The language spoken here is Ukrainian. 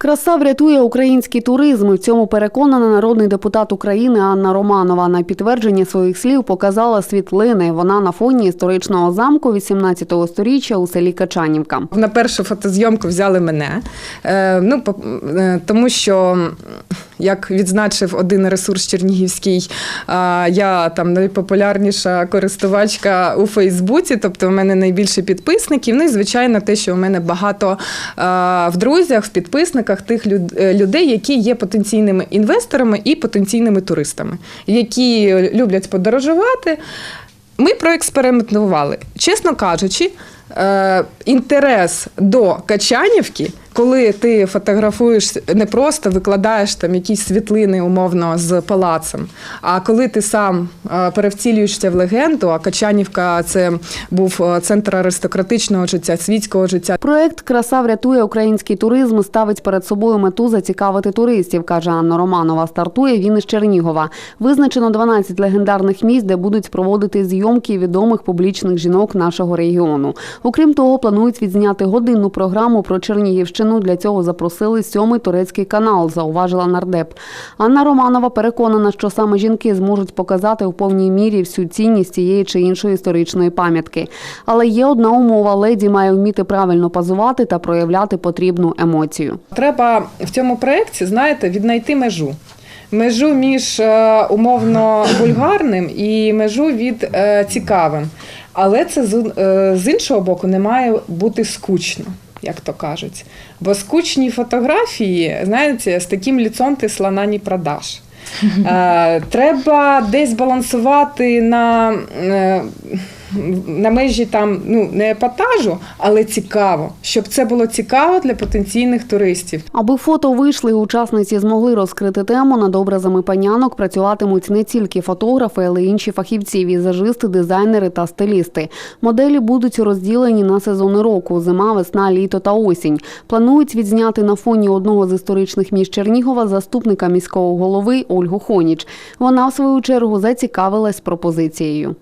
Краса врятує український туризм. В цьому переконана народний депутат України Анна Романова. На підтвердження своїх слів показала світлини. Вона на фоні історичного замку 18-го сторіччя у селі Качанівка. На першу фотозйомку взяли мене. Е, ну, е, тому що, як відзначив один ресурс Чернігівський, е, я там найпопулярніша користувачка у Фейсбуці, тобто у мене найбільше підписників. Ну і звичайно, те, що у мене багато в друзях, в підписниках тих люд- е, людей, які є потенційними інвесторами і потенційними туристами, які люблять подорожувати. Ми проекспериментували. Чесно кажучи, е, інтерес до Качанівки, коли ти фотографуєш, не просто викладаєш там якісь світлини умовно з палацем, а коли ти сам е, перевцілюєшся в легенду, а Качанівка це був е, центр аристократичного життя, світського життя. Проект Краса врятує український туризм ставить перед собою мету зацікавити туристів, каже Анна Романова. Стартує він із Чернігова. Визначено 12 легендарних місць, де будуть проводити зйомки відомих публічних жінок нашого регіону. Окрім того, планують відзняти годинну програму про Чернігівщину. Для цього запросили сьомий турецький канал, зауважила нардеп. Анна Романова переконана, що саме жінки зможуть показати в повній мірі всю цінність цієї чи іншої історичної пам'ятки. Але є одна умова: леді має вміти правильно позувати та проявляти потрібну емоцію. Треба в цьому проєкті, знаєте, віднайти межу. Межу між е, умовно вульгарним і межу від е, цікавим. Але це е, з іншого боку не має бути скучно, як то кажуть. Бо скучні фотографії, знаєте, з таким ліцом ти слона не продаш. Е, Треба десь балансувати на, е, на межі там ну, не епатажу, але цікаво, щоб це було цікаво для потенційних туристів. Аби фото вийшли, і учасниці змогли розкрити тему над образами панянок. Працюватимуть не тільки фотографи, але й інші фахівці, візажисти, дизайнери та стилісти. Моделі будуть розділені на сезони року: зима, весна, літо та осінь. Планують відзняти на фоні одного з історичних міст Чернігова заступника міського голови Ольгу Хоніч. Вона в свою чергу зацікавилась пропозицією.